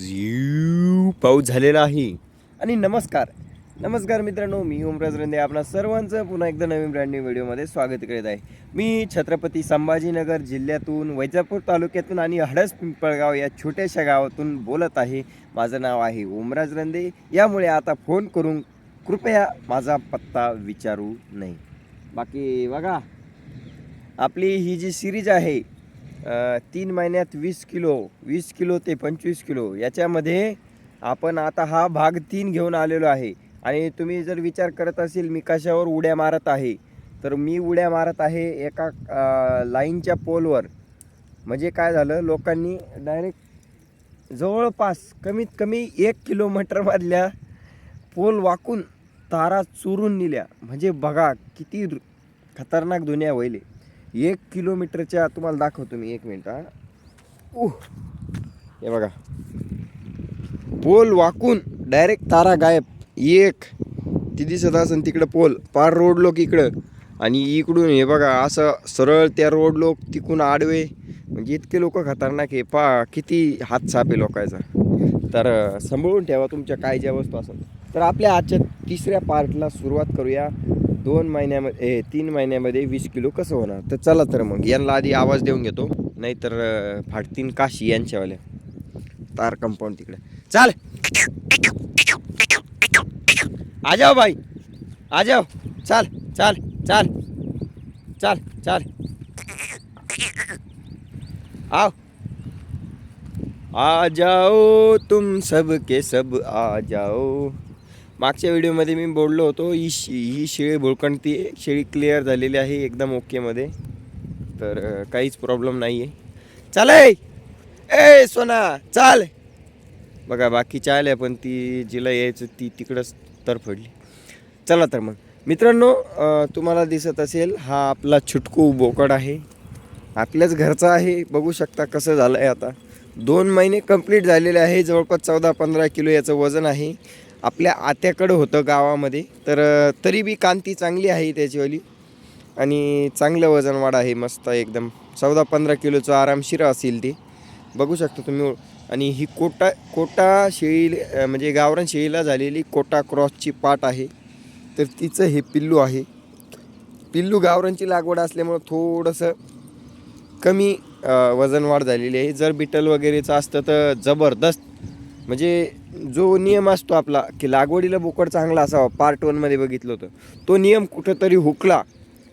झिव पाऊस झालेला आहे. आणि नमस्कार. नमस्कार मित्रांनो मी ओमराज रंदे. आपणा सर्वांचं पुन्हा एकदा नवीन ब्रँड न्यू व्हिडिओमध्ये स्वागत करीत आहे. मी छत्रपती संभाजीनगर जिल्ह्यातून वैजापूर तालुक्यातून आणि हडस पिंपळगाव या छोट्याशा गावातून बोलत आहे. माझं नाव आहे ओमराज रंदे. यामुळे आता फोन करून कृपया माझा पत्ता विचारू नये. बाकी बघा आपली ही जी सिरीज आहे तीन महिन्यात वीस किलो वीस किलो ते पंचवीस किलो. याच्यामध्ये आपण आता हा भाग तीन घेऊन आलेलो आहे. आणि तुम्ही जर विचार करत असेल मी कशावर उड्या मारत आहे तर मी उड्या मारत आहे एका लाईनच्या पोलवर. म्हणजे काय झालं लोकांनी डायरेक्ट जवळपास कमीत कमी एक किलोमीटरमधल्या पोल वाकून तारा चोरून नेल्या. म्हणजे बघा किती खतरनाक दुनिया होईल एक किलोमीटरच्या तुम्हाला दाखवतो मी एक मिनिट हा. उह. हे बघा. पोल वाकून डायरेक्ट तारा गायब. एक. ती दिसत असेल तिकडं पोल. पार रोड लोक इकडं. आणि इकडून हे बघा असं सरळ त्या रोड लोक तिकून आडवे. म्हणजे इतके लोक खतरनाक आहे. पा किती हात सापे लोकायचा तर सांभाळून ठेवा तुमच्या काय ज्या वस्तू असेल. तर आपल्या आजच्या तिसऱ्या पार्टला सुरुवात करूया. दोन महिन्यामध्ये ए, तीन महिन्यामध्ये वीस किलो कसं होणार? तर चला तर मग यांना आधी आवाज देऊन घेतो. नाहीतर फाटतीन काशी यांच्यावाल्या तार कंपाऊंड तिकडे. चाल! आ जाओ भाई आ जाओ चाल चाल चाल. चाल चाल. आओ. आ जाओ तुम सब के सब आ जाओ। मागच्या व्हिडिओमध्ये मी बोललो होतो ही शि ही शेळी भुळकणती आहे शेळी क्लिअर झालेली आहे एकदम ओकेमध्ये तर काहीच प्रॉब्लेम नाही आहे चाल ए! ए सोना चाल! बघा बाकीच्या आल्या पण ती जिला यायचं ती तिकडंच तर पडली. चला तर मग. मित्रांनो तुम्हाला दिसत असेल हा आपला छुटकू बोकड आहे. आपल्याच घरचा आहे बघू शकता कसं झालं आहे आता. दोन महिने कंप्लीट झालेले आहे जवळपास चौदा पंधरा किलो याचं वजन आहे. आपल्या आत्याकडं होतं गावामध्ये. तर तरी बी कांती चांगली आहे त्याचीवाली. आणि चांगलं वजन वाढ आहे मस्त एकदम. चौदा पंधरा किलोचं आरामशीर असेल ते. बघू शकता तुम्ही. आणि ही कोटा कोटा शेळी म्हणजे गावरान शेळीला झालेली कोटा क्रॉसची पाट आहे. तर तिचं हे पिल्लू आहे. पिल्लू गावरांची लागवड असल्यामुळं थोडंसं कमी वजनवाढ वजन वाढ झालेली आहे. जर बिटल वगैरेचं असतं तर जबरदस्त म्हणजे जो नियम असतो आपला की लागवडीला बोकड चांगला असावा पार्ट वनमध्ये बघितलं होतं. तो नियम कुठंतरी हुकला.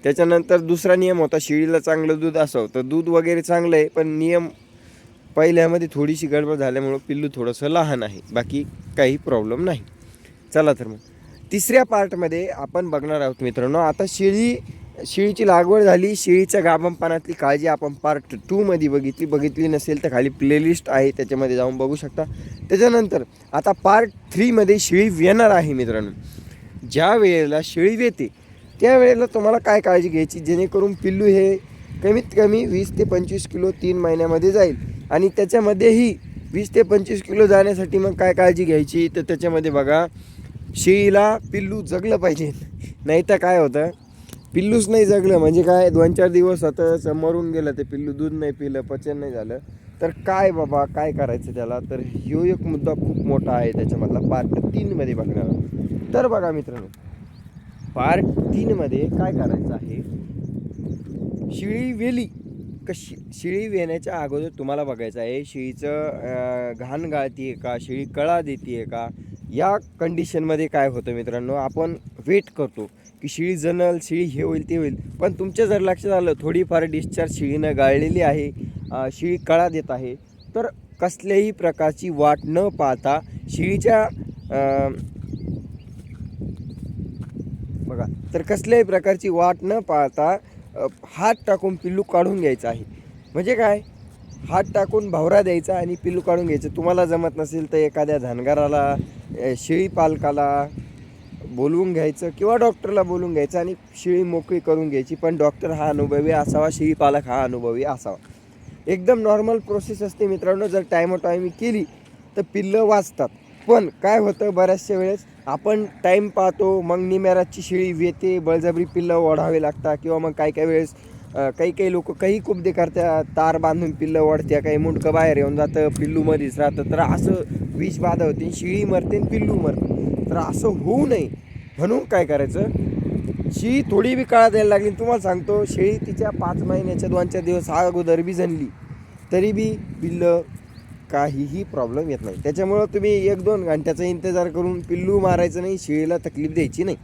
त्याच्यानंतर दुसरा नियम होता शिळीला चांगलं दूध असावं. तर दूध वगैरे चांगलं आहे पण नियम पहिल्यामध्ये थोडीशी गडबड झाल्यामुळं पिल्लू थोडंसं लहान आहे. बाकी काही प्रॉब्लेम नाही. चला तर मग. तिसऱ्या पार्टमध्ये आपण बघणार आहोत मित्रांनो आता शिळी शेळीची लागवड झाली. शेळीच्या गाभणपणातली काळजी आपण पार्ट टूमध्ये बघितली. बघितली नसेल तर खाली प्लेलिस्ट आहे. त्याच्यामध्ये जाऊन बघू शकता. त्याच्यानंतर आता पार्ट थ्रीमध्ये शेळी येणार आहे मित्रांनो. ज्या वेळेला शेळी येते त्यावेळेला तुम्हाला काय काळजी घ्यायची? जेणेकरून पिल्लू हे कमीत कमी वीस ते पंचवीस किलो तीन महिन्यामध्ये जाईल. आणि त्याच्यामध्येही वीस ते पंचवीस किलो जाण्यासाठी मग काय काळजी घ्यायची? तर त्याच्यामध्ये बघा शेळीला पिल्लू जगलं पाहिजे. नाही तर काय होतं? पिल्लूच नाही जगलं. म्हणजे काय दोन चार दिवस आता मरून गेलं ते पिल्लू दूध नाही पिलं पचन नाही झालं. तर काय बाबा काय करायचं त्याला? तर ह्यो एक मुद्दा खूप मोठा आहे त्याच्यामधला. पार्ट तीनमध्ये बघणार तर बघा मित्रांनो पार्ट तीनमध्ये काय करायचं आहे? शिळी वेली कशी शिळी वेण्याच्या अगोदर तुम्हाला बघायचं आहे. शिळीचं घाण गाळती आहे का? शिळी कळा देते आहे का? या कंडिशनमध्ये काय होतं मित्रांनो? आपण वेट करतो की शिळी जनल शिळी हे होईल ते होईल. पण तुमच्या जर लक्षात आलं थोडीफार डिस्चार्ज शिळीनं गाळलेली आहे शिळी कळा देत आहे तर कसल्याही प्रकारची वाट न पाहता शिळीच्या बघा तर कसल्याही प्रकारची वाट न पाहता हात टाकून पिल्लू काढून घ्यायचं आहे. म्हणजे काय? हात टाकून भावरा द्यायचा आणि पिल्लू काढून घ्यायचं. तुम्हाला जमत नसेल तर एखाद्या धानगाराला शेळी पालकाला बोलवून घ्यायचं किंवा डॉक्टरला बोलून घ्यायचं आणि शिळी मोकळी करून घ्यायची पण डॉक्टर हा अनुभवी असावा शिळी पालक हा अनुभवी असावा. एकदम नॉर्मल प्रोसेस असते मित्रांनो जर टायमोटायमी केली तर पिल्लं वाचतात. पण काय होतं बऱ्याचशा वेळेस आपण टाईम पाहतो मग निम्याराची शिळी येते बळजबरी पिल्लं ओढावे लागतात किंवा मग काही काही वेळेस काही काही लोक काही कुबदे करतात तार बांधून पिल्लं ओढत्या काही मुंडकं बाहेर येऊन जातं पिल्लू मध्येच राहतं. तर असं विष बाधा होते शिळी मरते आणि पिल्लू मरते. तर असं होऊ नये. म्हणून काय करायचं? शेळी थोडी बी काळात यायला लागली तुम्हाला सांगतो शेळी तिच्या पाच महिन्याच्या दोन चार दिवस अगोदर बी जनली तरी बी पिल्लं काहीही प्रॉब्लेम येत नाही. त्याच्यामुळं तुम्ही एक दोन घंट्याचा इंतजार करून पिल्लू मारायचं नाही शेळीला तकलीफ द्यायची नाही.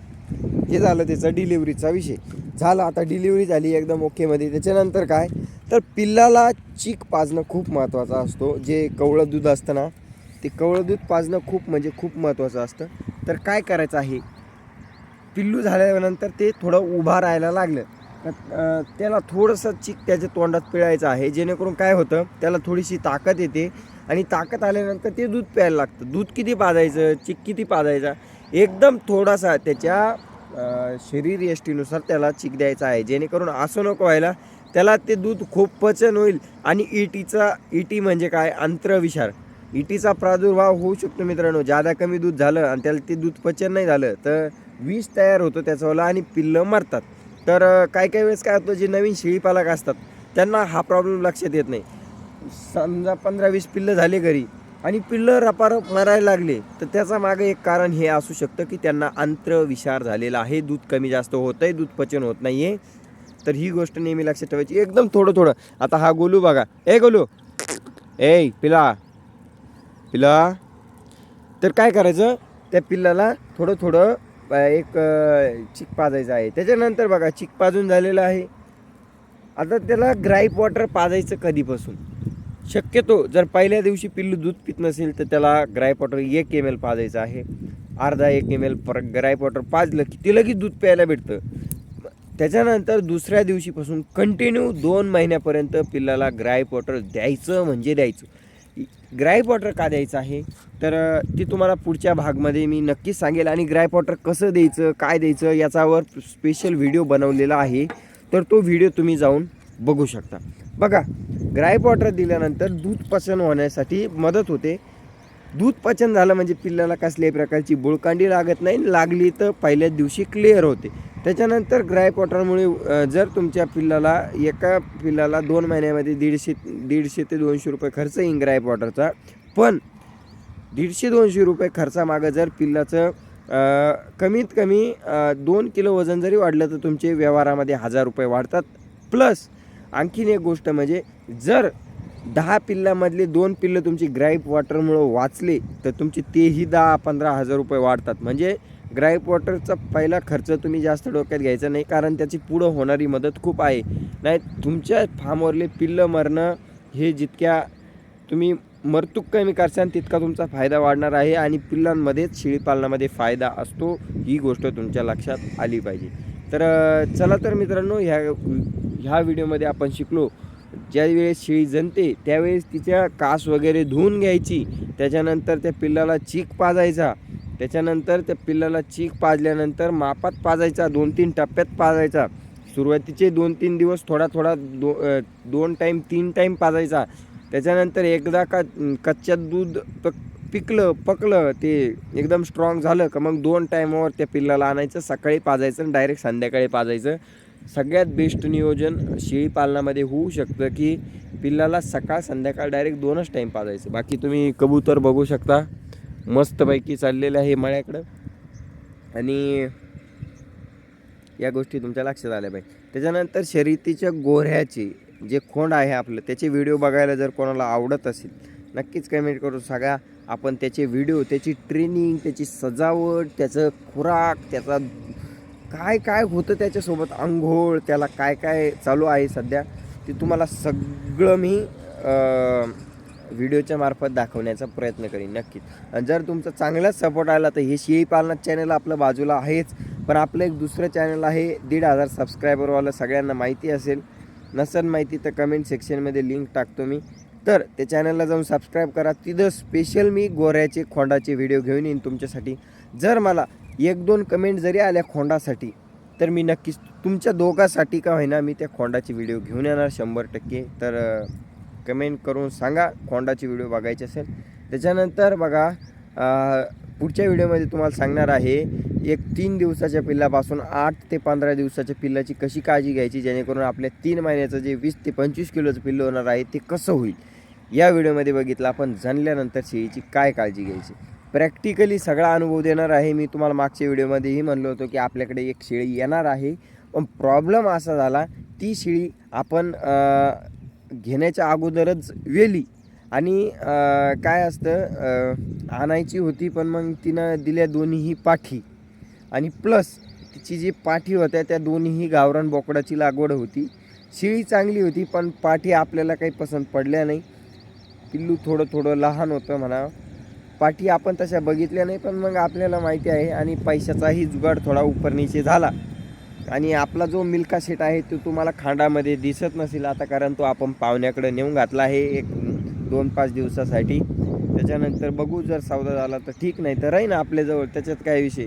हे झालं त्याचा डिलिव्हरीचा विषय. झाला आता डिलिव्हरी झाली एकदम ओकेमध्ये त्याच्यानंतर काय? तर पिल्लाला चीक पाजणं खूप महत्त्वाचं असतो. जे कवळं दूध असतं ना ते कवळं दूध पाजणं खूप म्हणजे खूप महत्त्वाचं असतं. तर काय करायचं आहे? पिल्लू झाल्यानंतर ते थोडं उभा राहायला लागलं. तर, त्याला थोडंसं चिक त्याच्या तोंडात पिळायचं आहे. जेणेकरून काय होतं? त्याला थोडीशी ताकद येते आणि ताकद आल्यानंतर ते दूध प्यायला लागतं. दूध किती पाजायचं? चिक किती पाजायचा? एकदम थोडासा त्याच्या शरीर यष्टीनुसार त्याला चिक द्यायचा आहे. जेणेकरून असं नको व्हायला. त्याला ते दूध खूप पचन होईल. आणि ईटीचा ईटी म्हणजे काय? अंत्रविषार. इटीचा प्रादुर्भाव होऊ शकतो मित्रांनो. जादा कमी दूध झालं आणि त्याला ते दूध पचन नाही झालं तर विष तयार होतो त्याच्यावाला आणि पिल्लं मरतात. तर काय काही काही वेळेस काय होतं जे नवीन शेळीपालक असतात त्यांना हा प्रॉब्लेम लक्षात येत नाही. समजा पंधरा वीस पिल्लं झाले घरी आणि पिल्लं रपारप मरायला लागले तर त्याचा मागे एक कारण हे असू शकतं की त्यांना अंत्रविषार झालेला आहे. दूध कमी जास्त होतं आहे दूध पचन होत नाही आहे तर ही गोष्ट नेहमी लक्षात ठेवायची. एकदम थोडं थोडं. आता हा गोलू बघा. ए गोलू. ए पिला. पिला. तर काय करायचं? त्या पिल्लाला थोडं थोडं एक चिक पाजायचं आहे. त्याच्यानंतर बघा चिक पाजून झालेलं आहे. आता त्याला ग्राईप वॉटर पाजायचं कधीपासून? शक्यतो जर पहिल्या दिवशी पिल्लू दूध पित नसेल तर त्याला ग्राईप वॉटर एक एम एल पाजायचं आहे. अर्धा एक M L per gripe water पाजलं की ते लगेच दूध प्यायला भेटतं. त्याच्यानंतर दुसऱ्या दिवशीपासून कंटिन्यू दोन महिन्यापर्यंत पिल्लाला ग्राईप वॉटर द्यायचं म्हणजे द्यायचं. ग्राईप वॉटर का द्यायचं आहे? तर ते तुम्हाला पुढच्या भागमध्ये मी नक्कीच सांगेल. आणि ग्रॅप वॉटर कसं द्यायचं काय द्यायचं याच्यावर स्पेशल व्हिडिओ बनवलेला आहे. तर तो व्हिडिओ तुम्ही जाऊन बघू शकता. बघा ग्राईप वॉटर दिल्यानंतर दूध पचन होण्यासाठी मदत होते. दूध पचन झालं म्हणजे पिल्लाला कसल्याही प्रकारची बुळकांडी लागत नाही. लागली तर पहिल्याच दिवशी क्लिअर होते. त्याच्यानंतर ग्राईप वॉटरमुळे जर तुमच्या पिल्लाला एका पिल्लाला दोन महिन्यामध्ये दीडशे दीडशे ते दोनशे रुपये खर्च येईन ग्राईप वॉटरचा पण दीडशे दोनशे रुपये खर्चामागं जर पिल्लाचं कमीत कमी दोन किलो वजन जरी वाढलं तर तुमचे व्यवहारामध्ये हजार रुपये वाढतात. प्लस आणखीन एक गोष्ट म्हणजे जर दहा पिल्लामधले दोन पिल्लं तुमची ग्राईप वॉटरमुळं वाचले तर तुमचे तेही दहा पंधरा हजार रुपये वाढतात. म्हणजे ग्राईप वॉटरचा पहिला खर्च तुम्ही जास्त डोक्यात घ्यायचा नाही कारण त्याची पुढं होणारी मदत खूप आहे. नाही तुमच्या फार्मवरले पिल्लं मरणं हे जितक्या तुम्ही मरतूक कमी करसान तितका तुमचा फायदा वाढणार आहे आणि पिल्लांमध्येच शेळीपालनामध्ये फायदा असतो ही गोष्ट तुमच्या लक्षात आली पाहिजे. तर चला तर मित्रांनो ह्या ह्या व्हिडिओमध्ये आपण शिकलो. ज्यावेळेस शेळी जनते त्यावेळेस तिच्या कास वगैरे धुवून घ्यायची. त्याच्यानंतर त्या पिल्लाला चीक पाजायचा. त्याच्यानंतर त्या पिल्लाला चीक पाजल्यानंतर मापात पाजायचा दोन तीन टप्प्यात पाजायचा. सुरुवातीचे दोन तीन दिवस थोडा थोडा दो दोन टाईम तीन टाईम पाजायचा. त्याच्यानंतर एकदा का कच्च्यात दूध पक पिकलं पकलं ते एकदम स्ट्रॉंग झालं का मग दोन टायमावर त्या पिल्लाला आणायचं सकाळी पाजायचं आणि डायरेक्ट संध्याकाळी पाजायचं. सगळ्यात बेस्ट नियोजन शेळी पालनामध्ये होऊ शकतं की पिल्लाला सकाळ संध्याकाळ डायरेक्ट दोनच टाईम पाजायचं. बाकी तुम्ही कबूतर बघू शकता. मस्तपैकी चाललेलं आहे मळ्याकडं. आणि या गोष्टी तुमच्या लक्षात आल्या पाहिजे त्याच्यानंतर शर्यतीच्या गोऱ्याचे जे खोंड आहे आपलं त्याचे व्हिडिओ बघायला जर कोणाला आवडत असेल नक्कीच कमेंट करून सांगा. आपण त्याचे व्हिडिओ त्याची ट्रेनिंग त्याची सजावट त्याचं खुराक त्याचा काय काय होतं त्याच्यासोबत आंघोळ त्याला काय काय चालू आहे सध्या ते तुम्हाला सगळं मी व्हिडिओच्या मार्फत दाखवण्याचा प्रयत्न करीन नक्कीच. आणि जर तुमचा चांगलाच सपोर्ट आला तर हे शेळी पालनात चॅनल आपलं बाजूला आहेच. पण आपलं एक दुसरं चॅनल आहे दीड हजार सबस्क्रायबरवालं सगळ्यांना माहिती असेल नसेल माहिती तर कमेंट सेक्शनमध्ये लिंक टाकतो मी. तर त्या चॅनलला जाऊन सबस्क्राईब करा. तिथं स्पेशल मी गोऱ्याचे खोंडाचे व्हिडिओ घेऊन येईन तुमच्यासाठी. जर मला एक दोन कमेंट जरी आल्या खोंडासाठी तर मी नक्कीच तुमच्या दोघासाठी का होईना मी त्या खोंडाचे व्हिडिओ घेऊन येणार शंभर टक्के. तर कमेंट करून सांगा. खोंडाची व्हिडिओ बघायची असेल. त्याच्यानंतर बघा पुढच्या व्हिडिओमध्ये तुम्हाला सांगणार आहे एक तीन दिवसाच्या पिल्लापासून आठ ते पंधरा दिवसाच्या पिल्लाची कशी काळजी घ्यायची जेणेकरून आपल्या तीन महिन्याचं जे वीस ते पंचवीस किलोचं पिल्लं होणार आहे ते कसं होईल? या व्हिडिओमध्ये बघितलं आपण जणल्यानंतर शेळीची काय काळजी घ्यायची. प्रॅक्टिकली सगळा अनुभव देणार आहे. मी तुम्हाला मागच्या व्हिडिओमध्येही म्हणलो होतो की आपल्याकडे एक शेळी येणार आहे. पण प्रॉब्लेम असा झाला ती शेळी आपण घेण्याच्या अगोदरच वेली. आणि काय असतं आणायची होती पण मग तिनं दिल्या दोन्हीही पाठी. आणि प्लस तिची जी पाठी होत्या त्या दोन्हीही गावरान बोकडाची लागवड होती. शेळी चांगली होती पण पाठी आपल्याला काही पसंत पडल्या नाही. पिल्लू थोडं थोडं लहान होतं म्हणा. पाठी आपण तशा बघितल्या नाही पण मग आपल्याला माहिती आहे. आणि पैशाचाही जुगाड थोडा उपरनीचे झाला. आणि आपला जो मिल्का सेट आहे तो तुम्हाला खांडामध्ये दिसत नसेल आता कारण तो आपण पाहुण्याकडे नेऊन घातला आहे एक दोन पाच दिवसासाठी. त्याच्यानंतर बघू जर सौदा झाला तर ठीक नाही तर राहीन आपल्याजवळ त्याच्यात काय विषय?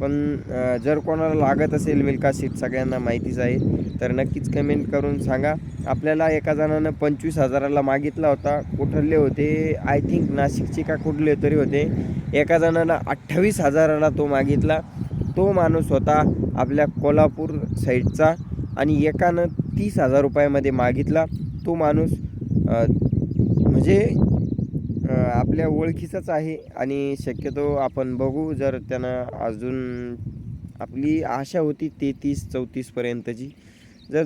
पण जर कोणाला लागत असेल मिल्का सीट सगळ्यांना माहितीच आहे. तर नक्कीच कमेंट करून सांगा. आपल्याला एका जणानं पंचवीस हजाराला मागितला होता कुठले होते? आय थिंक नाशिकचे का कुठले तरी होते. एका जणानं अठ्ठावीस हजाराला तो मागितला. तो माणूस होता आपल्या कोल्हापूर साईडचा आणि एकानं तीस हजार रुपयामध्ये मागितला. तो माणूस म्हणजे आपल्या ओळखीचाच आहे आणि शक्यतो आपण बघू जर त्यानं अजून आपली आशा होती तेहतीस चौतीसपर्यंतची जर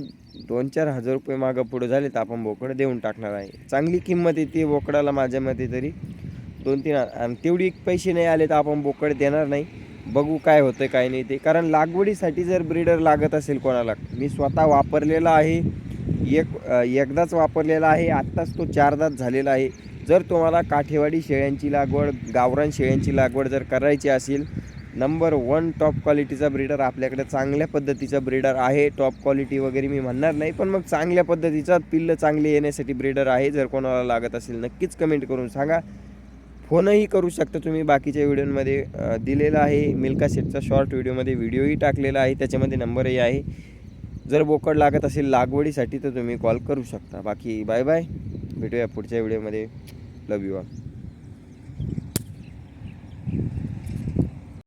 दोन चार हजार रुपये मागं पुढं झाले तर आपण बोकड देऊन टाकणार आहे. चांगली किंमत येते बोकडाला माझ्या मते तरी. दोन तीन आणि तेवढी पैसे नाही आले तर आपण बोकड देणार नाही. बघू काय होतं काय नाही ते. कारण लागवडीसाठी जर ब्रीडर लागत असेल कोणाला मी स्वतः वापरलेला आहे एक एकदाच वापरलेला आहे आत्ताच तो चारदाच झालेला आहे. जर तुम्हाला काठेवाडी शेळ्यांची लागवड गावरान शेळ्यांची लागवड जर करायची असेल नंबर वन टॉप क्वालिटीचा ब्रीडर आपल्याकडे चांगल्या पद्धतीचा ब्रीडर आहे. टॉप क्वालिटी वगैरे मी म्हणणार नाही पण मग चांगल्या पद्धतीचा पिल्लं चांगले येण्यासाठी ब्रीडर आहे. जर कोणाला लागत असेल नक्कीच कमेंट करून सांगा. फोनही करू शकता तुम्ही बाकीच्या व्हिडिओमध्ये. दिलेला आहे मिल्का सेटचा शॉर्ट व्हिडिओमध्ये. व्हिडिओही टाकलेला आहे. त्याच्यामध्ये नंबरही आहे. जर बोकड लागत असेल लागवडीसाठी तर तुम्ही कॉल करू शकता. बाकी बाय बाय भेटूया पुढच्या व्हिडिओमध्ये. लव यू ऑल